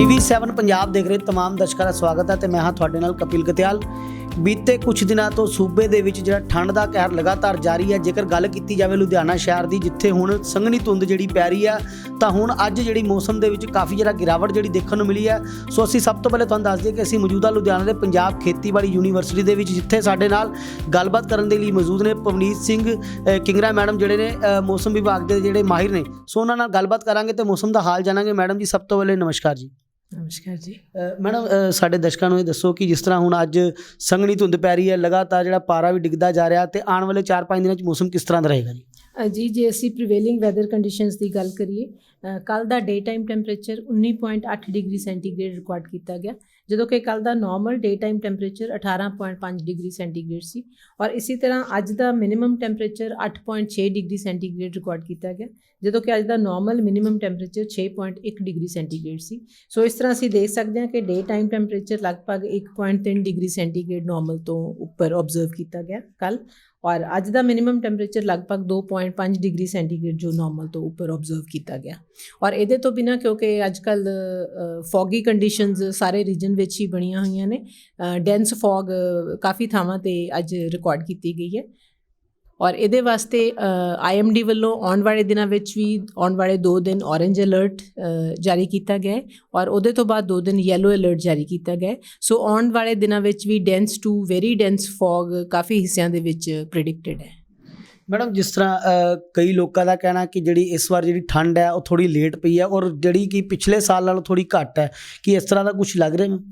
7 ਪੰਜਾਬ ਦੇਖ ਰਹੇ ਤਮਾਮ ਦਰਸ਼ਕਾਂ ਦਾ ਸਵਾਗਤ ਹੈ ਤੇ ਮੈਂ ਹਾਂ ਤੁਹਾਡੇ ਨਾਲ ਕਪਿਲ ਕਤਿਆਲ ਬੀਤੇ ਕੁਝ ਦਿਨਾਂ ਤੋਂ ਸੂਬੇ ਦੇ ਵਿੱਚ ਜਿਹੜਾ ਠੰਡ ਦਾ ਕਹਿਰ ਲਗਾਤਾਰ ਜਾਰੀ ਹੈ, ਜੇਕਰ ਗੱਲ ਕੀਤੀ ਜਾਵੇ ਲੁਧਿਆਣਾ ਸ਼ਹਿਰ ਦੀ, ਜਿੱਥੇ ਹੁਣ ਸੰਘਣੀ ਧੁੰਦ ਜਿਹੜੀ ਪੈ ਰਹੀ ਆ ਤਾਂ ਹੁਣ ਅੱਜ ਜਿਹੜੀ ਮੌਸਮ ਦੇ ਵਿੱਚ ਕਾਫੀ ਜਿਹੜਾ ਗਿਰਾਵਟ ਜਿਹੜੀ ਦੇਖਣ ਨੂੰ ਮਿਲੀ ਹੈ। ਸੋ ਅਸੀਂ ਸਭ ਤੋਂ ਪਹਿਲੇ ਤੁਹਾਨੂੰ ਦੱਸ ਦਈਏ ਕਿ ਅਸੀਂ ਮੌਜੂਦਾ ਲੁਧਿਆਣਾ ਦੇ ਪੰਜਾਬ ਖੇਤੀਬਾੜੀ ਯੂਨੀਵਰਸਿਟੀ ਦੇ ਵਿੱਚ, ਜਿੱਥੇ ਸਾਡੇ ਨਾਲ ਗੱਲਬਾਤ ਕਰਨ ਦੇ ਲਈ ਮੌਜੂਦ ਨੇ ਪਵਨੀਤ ਸਿੰਘ ਕਿੰਗਰਾ ਮੈਡਮ ਜਿਹੜੇ ਨੇ ਮੌਸਮ ਵਿਭਾਗ ਦੇ ਜਿਹੜੇ ਮਾਹਿਰ ਨੇ। ਸੋ ਉਹਨਾਂ ਨਾਲ ਗੱਲਬਾਤ ਕਰਾਂਗੇ ਤੇ ਮੌਸਮ ਦਾ ਹਾਲ ਜਾਣਾਂਗੇ। ਮੈਡਮ ਜੀ, ਸਭ ਤੋਂ ਪਹਿਲੇ ਨਮਸਕਾਰ ਜੀ। ਨਮਸਕਾਰ ਜੀ। ਮੈਡਮ ਸਾਡੇ ਦਰਸ਼ਕਾਂ ਨੂੰ ਇਹ ਦੱਸੋ ਕਿ ਜਿਸ ਤਰ੍ਹਾਂ ਹੁਣ ਅੱਜ ਸੰਘਣੀ ਧੁੰਦ ਪੈ ਰਹੀ ਹੈ ਲਗਾਤਾਰ ਜਿਹੜਾ ਪਾਰਾ ਵੀ ਡਿੱਗਦਾ ਜਾ ਰਿਹਾ ਤੇ ਆਉਣ ਵਾਲੇ 4-5 ਦਿਨਾਂ 'ਚ ਮੌਸਮ ਕਿਸ ਤਰ੍ਹਾਂ ਦਾ ਰਹੇਗਾ ਜੀ? ਜੀ ਜੇ ਅਸੀਂ ਪ੍ਰੀਵੇਲਿੰਗ ਵੈਦਰ ਕੰਡੀਸ਼ਨਸ ਦੀ ਗੱਲ ਕਰੀਏ ਕੱਲ ਦਾ day time temperature 19.8 degree centigrade record ਕੀਤਾ ਗਿਆ। ਜਦੋਂ ਕਿ ਕੱਲ ਦਾ normal day time temperature 18.5 degree centigrade ਸੀ ਔਰ ਇਸੇ ਤਰ੍ਹਾਂ ਅੱਜ ਦਾ minimum temperature 8.6 degree centigrade record ਕੀਤਾ ਗਿਆ, ਜਦੋਂ ਕਿ ਅੱਜ ਦਾ normal minimum temperature 6.1 degree centigrade ਸੀ। ਸੋ ਇਸ ਤਰ੍ਹਾਂ ਅਸੀਂ ਦੇਖ ਸਕਦੇ ਹਾਂ ਕਿ ਡੇ ਟਾਈਮ ਟੈਂਪਰੇਚਰ ਲਗਭਗ 1.3 ਡਿਗਰੀ ਸੈਂਟੀਗ੍ਰੇਡ ਨਾਰਮਲ ਤੋਂ ਉੱਪਰ ਆਬਜ਼ਰਵ ਕੀਤਾ ਗਿਆ। ਕੱਲ ਔਰ ਅੱਜ ਦਾ ਮਿਨੀਮਮ ਟੈਂਪਰੇਚਰ ਲਗਭਗ 2.5 ਡਿਗਰੀ ਸੈਂਟੀਗ੍ਰੇਡ ਜੋ ਨਾਰਮਲ ਤੋਂ ਉੱਪਰ ਆਬਜ਼ਰਵ ਕੀਤਾ ਗਿਆ। ਔਰ ਇਹਦੇ ਤੋਂ ਬਿਨਾ ਕਿਉਂਕਿ ਅੱਜ ਕੱਲ ਫੌਗੀ ਕੰਡੀਸ਼ਨਸ ਸਾਰੇ ਰੀਜਨ ਵਿੱਚ ਹੀ ਬਣੀਆਂ ਹੋਈਆਂ ਨੇ। ਡੈਂਸ ਫੌਗ ਕਾਫੀ ਥਾਵਾਂ ਤੇ ਅੱਜ ਰਿਕਾਰਡ ਕੀਤੀ ਗਈ ਹੈ। ਔਰ ਇਹਦੇ ਵਾਸਤੇ ਆਈਐਮਡੀ ਵੱਲੋਂ ਆਉਣ ਵਾਲੇ ਦਿਨਾਂ ਵਿੱਚ ਵੀ, ਆਉਣ ਵਾਲੇ 2 ਦਿਨ ਔਰੇਂਜ ਅਲਰਟ ਜਾਰੀ ਕੀਤਾ ਗਿਆ ਹੈ ਔਰ ਉਹਦੇ ਤੋਂ ਬਾਅਦ 2 ਦਿਨ ਯੈਲੋ ਅਲਰਟ ਜਾਰੀ ਕੀਤਾ ਗਿਆ ਸੋ ਆਉਣ ਵਾਲੇ ਦਿਨਾਂ ਵਿੱਚ ਵੀ dense to very dense fog ਕਾਫੀ ਹਿੱਸਿਆਂ ਦੇ ਵਿੱਚ ਪ੍ਰਿਡਿਕਟਡ ਹੈ। ਮੈਡਮ, ਜਿਸ ਤਰ੍ਹਾਂ ਕਈ ਲੋਕਾਂ ਦਾ ਕਹਿਣਾ ਕਿ ਜਿਹੜੀ ਇਸ ਵਾਰ ਜਿਹੜੀ ਠੰਡ ਹੈ, ਉਹ ਥੋੜੀ ਲੇਟ ਪਈ ਹੈ ਔਰ ਜਿਹੜੀ ਕਿ ਪਿਛਲੇ ਸਾਲ ਨਾਲੋਂ ਥੋੜੀ ਘੱਟ ਹੈ, ਕਿ ਇਸ ਤਰ੍ਹਾਂ ਦਾ ਕੁਝ ਲੱਗ ਰਿਹਾ ਮੈਨੂੰ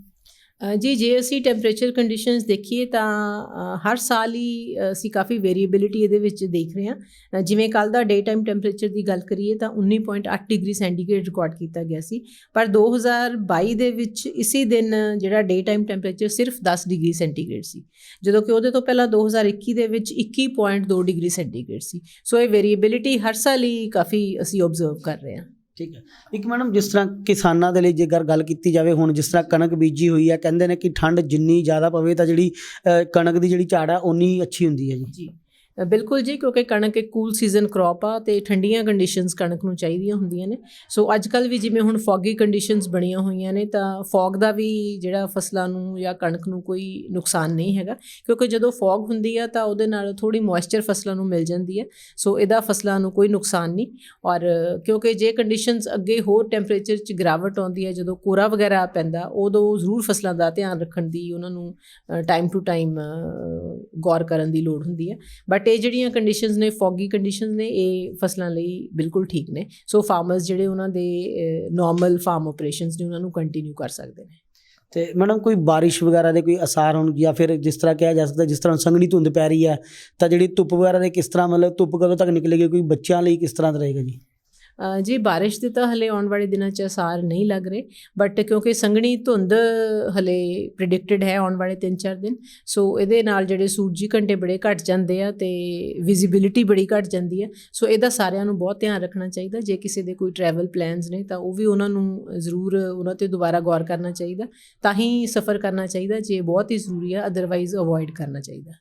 ਜੀ, ਜੇ ਅਸੀਂ ਟੈਂਪਰੇਚਰ ਕੰਡੀਸ਼ਨਸ ਦੇਖੀਏ ਤਾਂ ਹਰ ਸਾਲ ਹੀ ਅਸੀਂ ਕਾਫੀ ਵੇਰੀਏਬਿਲਿਟੀ ਇਹਦੇ ਵਿੱਚ ਦੇਖ ਰਹੇ ਹਾਂ। ਜਿਵੇਂ ਕੱਲ ਦਾ ਡੇ ਟਾਈਮ ਟੈਂਪਰੇਚਰ ਦੀ ਗੱਲ ਕਰੀਏ ਤਾਂ 19.8 ਡਿਗਰੀ ਸੈਂਟੀਗ੍ਰੇਡ ਰਿਕਾਰਡ ਕੀਤਾ ਗਿਆ ਸੀ। ਪਰ 2022 ਦੇ ਵਿੱਚ ਇਸੇ ਦਿਨ ਜਿਹੜਾ ਡੇ ਟਾਈਮ ਟੈਂਪਰੇਚਰ ਸਿਰਫ 10 ਡਿਗਰੀ ਸੈਂਟੀਗ੍ਰੇਡ ਸੀ। ਜਦੋਂ ਕਿ ਉਹਦੇ ਤੋਂ ਪਹਿਲਾਂ 2021 ਦੇ ਵਿੱਚ 21.2 ਡਿਗਰੀ ਸੈਂਟੀਗ੍ਰੇਡ ਸੀ। ਸੋ ਇਹ ਵੇਰੀਏਬਿਲਿਟੀ ਹਰ ਸਾਲ ਹੀ ਕਾਫੀ ਅਸੀਂ ਆਬਜ਼ਰਵ ਕਰ ਰਹੇ ਹਾਂ। ਠੀਕ ਹੈ। ਇੱਕ ਮੈਡਮ ਜਿਸ ਤਰ੍ਹਾਂ ਕਿਸਾਨਾਂ ਦੇ ਲਈ ਜੇਕਰ ਗੱਲ ਕੀਤੀ ਜਾਵੇ, ਹੁਣ ਜਿਸ ਤਰ੍ਹਾਂ ਕਣਕ ਬੀਜੀ ਹੋਈ ਹੈ ਕਹਿੰਦੇ ਨੇ ਕਿ ਠੰਡ ਜਿੰਨੀ ਜ਼ਿਆਦਾ ਪਵੇ ਤਾਂ ਜਿਹੜੀ ਕਣਕ ਦੀ ਜਿਹੜੀ ਝਾੜ ਆ ਉਨੀ ਅੱਛੀ ਹੁੰਦੀ ਹੈ ਜੀ। ਬਿਲਕੁਲ ਜੀ, ਕਿਉਂਕਿ ਕਣਕ ਇੱਕ ਕੂਲ ਸੀਜ਼ਨ ਕ੍ਰੌਪ ਆ ਤੇ ਠੰਡੀਆਂ ਕੰਡੀਸ਼ਨਸ ਕਣਕ ਨੂੰ ਚਾਹੀਦੀਆਂ ਹੁੰਦੀਆਂ ਨੇ। ਸੋ ਅੱਜ ਕੱਲ ਵੀ ਜਿਵੇਂ ਹੁਣ ਫੌਗੀ ਕੰਡੀਸ਼ਨਸ ਬਣੀਆਂ ਹੋਈਆਂ ਨੇ, ਤਾਂ ਫੌਗ ਦਾ ਵੀ ਜਿਹੜਾ ਫਸਲਾਂ ਨੂੰ ਜਾਂ ਕਣਕ ਨੂੰ ਕੋਈ ਨੁਕਸਾਨ ਨਹੀਂ ਹੈਗਾ। ਕਿਉਂਕਿ ਜਦੋਂ ਫੌਗ ਹੁੰਦੀ ਆ, ਤਾਂ ਉਹਦੇ ਨਾਲ ਥੋੜੀ ਮੋਇਸਚਰ ਫਸਲਾਂ ਨੂੰ ਮਿਲ ਜਾਂਦੀ ਹੈ ਸੋ ਇਹਦਾ ਫਸਲਾਂ ਨੂੰ ਕੋਈ ਨੁਕਸਾਨ ਨਹੀਂ। ਔਰ ਕਿਉਂਕਿ ਜੇ ਕੰਡੀਸ਼ਨਸ ਅੱਗੇ ਹੋਰ ਟੈਂਪਰੇਚਰ ਚ ਗਿਰਾਵਟ ਆਉਂਦੀ ਹੈ ਜਦੋਂ ਕੋਰਾ ਵਗੈਰਾ ਪੈਂਦਾ, ਉਦੋਂ ਜ਼ਰੂਰ ਫਸਲਾਂ ਦਾ ਧਿਆਨ ਰੱਖਣ ਦੀ ਉਹਨਾਂ ਨੂੰ ਟਾਈਮ ਟੂ ਟਾਈਮ ਗੌਰ ਕਰਨ ਦੀ ਲੋੜ ਹੁੰਦੀ ਹੈ ਬਟ ਇਹ ਜਿਹੜੀਆਂ ਕੰਡੀਸ਼ਨਸ ਨੇ ਫੌਗੀ ਕੰਡੀਸ਼ਨਸ ਨੇ, ਇਹ ਫਸਲਾਂ ਲਈ ਬਿਲਕੁਲ ਠੀਕ ਨੇ। ਸੋ ਫਾਰਮਰਸ ਜਿਹੜੇ ਉਹਨਾਂ ਦੇ ਨਾਰਮਲ ਫਾਰਮ ਆਪਰੇਸ਼ਨਸ ਨੇ, ਉਹਨਾਂ ਨੂੰ ਕੰਟੀਨਿਊ ਕਰ ਸਕਦੇ ਨੇ। ਤੇ ਮੈਡਮ, ਕੋਈ ਬਾਰਿਸ਼ ਵਗੈਰਾ ਦੇ ਕੋਈ ਅਸਾਰ ਹੋਣ ਜਾਂ ਫਿਰ ਜਿਸ ਤਰ੍ਹਾਂ ਕਿਹਾ ਜਾ ਸਕਦਾ, ਜਿਸ ਤਰ੍ਹਾਂ ਸੰਘਣੀ ਧੁੰਦ ਪੈ ਰਹੀ ਹੈ, ਤਾਂ ਜਿਹੜੀ ਧੁੱਪ ਵਗੈਰਾ ਦੇ ਕਿਸ ਤਰ੍ਹਾਂ ਮਤਲਬ ਧੁੱਪ ਕਦੋਂ ਤੱਕ ਨਿਕਲੇਗੀ, ਕੋਈ ਬੱਚਿਆਂ ਲਈ ਕਿਸ ਤਰ੍ਹਾਂ ਦਾ ਰਹੇਗਾ ਜੀ? ਜੀ ਬਾਰਿਸ਼ ਦੇ ਤਾਂ ਹਲੇ ਆਉਣ ਵਾਲੇ ਦਿਨਾਂ 'ਚ ਅਸਾਰ ਨਹੀਂ ਲੱਗ ਰਹੇ ਬਟ ਕਿਉਂਕਿ ਸੰਘਣੀ ਧੁੰਦ ਹਲੇ ਪ੍ਰਿਡਿਕਟਡ ਹੈ ਆਉਣ ਵਾਲੇ 3-4 ਦਿਨ ਸੋ ਇਹਦੇ ਨਾਲ ਜਿਹੜੇ ਸੂਰਜੀ ਘੰਟੇ ਬੜੇ ਘਟ ਜਾਂਦੇ ਆ ਤੇ ਵਿਜ਼ਿਬਿਲਿਟੀ ਬੜੀ ਘਟ ਜਾਂਦੀ ਹੈ ਸੋ ਇਹਦਾ ਸਾਰਿਆਂ ਨੂੰ ਬਹੁਤ ਧਿਆਨ ਰੱਖਣਾ ਚਾਹੀਦਾ, ਜੇ ਕਿਸੇ ਦੇ ਕੋਈ ਟਰੈਵਲ ਪਲਾਨਸ ਨੇ ਤਾਂ ਉਹ ਵੀ ਉਹਨਾਂ ਨੂੰ ਜ਼ਰੂਰ ਉਹਨਾਂ ਤੇ ਦੁਬਾਰਾ ਗੌਰ ਕਰਨਾ ਚਾਹੀਦਾ, ਤਾਂ ਹੀ ਸਫ਼ਰ ਕਰਨਾ ਚਾਹੀਦਾ, ਜੇ ਬਹੁਤ ਹੀ ਜ਼ਰੂਰੀ ਆ ਅਦਰਵਾਈਜ਼ ਅਵੋਇਡ ਕਰਨਾ ਚਾਹੀਦਾ।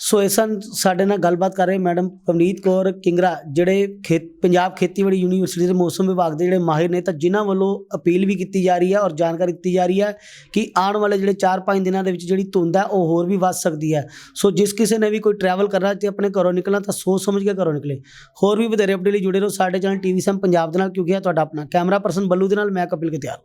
ਸੋ ਇਸ ਸਨ ਸਾਡੇ ਨਾਲ ਗੱਲਬਾਤ ਕਰ ਰਹੇ ਮੈਡਮ ਪਵਨੀਤ ਕੌਰ ਕਿੰਗਰਾ, ਜਿਹੜੇ ਖੇਤ, ਪੰਜਾਬ ਖੇਤੀਬਾੜੀ ਯੂਨੀਵਰਸਿਟੀ ਦੇ ਮੌਸਮ ਵਿਭਾਗ ਦੇ ਜਿਹੜੇ ਮਾਹਿਰ ਨੇ ਤਾਂ ਜਿਨ੍ਹਾਂ ਵੱਲੋਂ ਅਪੀਲ ਵੀ ਕੀਤੀ ਜਾ ਰਹੀ ਹੈ ਔਰ ਜਾਣਕਾਰੀ ਦਿੱਤੀ ਜਾ ਰਹੀ ਹੈ ਕਿ ਆਉਣ ਵਾਲੇ ਜਿਹੜੇ 4-5 ਦਿਨਾਂ ਦੇ ਵਿੱਚ ਜਿਹੜੀ ਧੁੰਦ ਹੈ ਉਹ ਹੋਰ ਵੀ ਵੱਧ ਸਕਦੀ ਹੈ। ਸੋ ਜਿਸ ਕਿਸੇ ਨੇ ਵੀ ਕੋਈ ਟਰੈਵਲ ਕਰਨਾ ਤੇ ਆਪਣੇ ਘਰੋਂ ਨਿਕਲਣਾ ਤਾਂ ਸੋਚ ਸਮਝ ਕੇ ਘਰੋਂ ਨਿਕਲੇ। ਹੋਰ ਵੀ ਵਧੇਰੇ ਅਪਡੇਟ ਲਈ ਜੁੜੇ ਰਹੋ ਸਾਡੇ ਚੈਨਲ ਟੀਵੀ ਸਮ ਪੰਜਾਬ ਦੇ ਨਾਲ, ਕਿਉਂਕਿ ਇਹ ਤੁਹਾਡਾ ਆਪਣਾ ਕੈਮਰਾ ਪਰਸਨ ਬੱਲੂ ਦੇ ਨਾਲ, ਮੈਂ ਕਪਿਲ ਕਤਿਆਲ